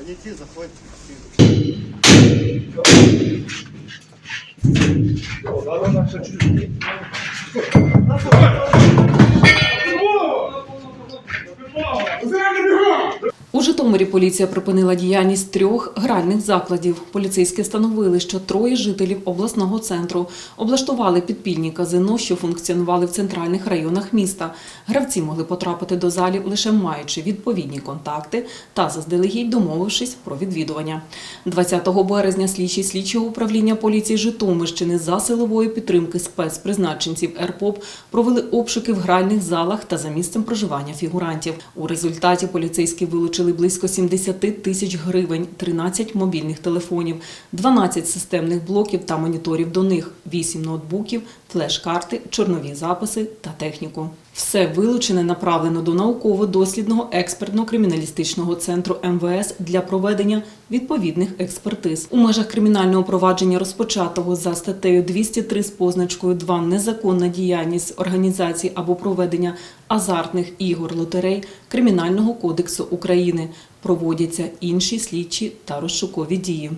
Підійти, заходьте. У Житомирі поліція припинила діяльність трьох гральних закладів. Поліцейські встановили, що троє жителів обласного центру облаштували підпільні казино, що функціонували в центральних районах міста. Гравці могли потрапити до залів лише маючи відповідні контакти та заздалегідь домовившись про відвідування. 20 березня слідчі слідчого управління поліції Житомирщини за силової підтримки спецпризначенців РПОП провели обшуки в гральних залах та за місцем проживання фігурантів. У результаті поліцейські вилучили близько 70 тисяч гривень, 13 мобільних телефонів, 12 системних блоків та моніторів до них, 8 ноутбуків, флеш-карти, чорнові записи та техніку. Все вилучене направлено до науково-дослідного експертно-криміналістичного центру МВС для проведення відповідних експертиз. У межах кримінального провадження розпочатого за статтею 203 з позначкою 2 незаконна діяльність організації або проведення азартних ігор лотерей Кримінального кодексу України проводяться інші слідчі та розшукові дії.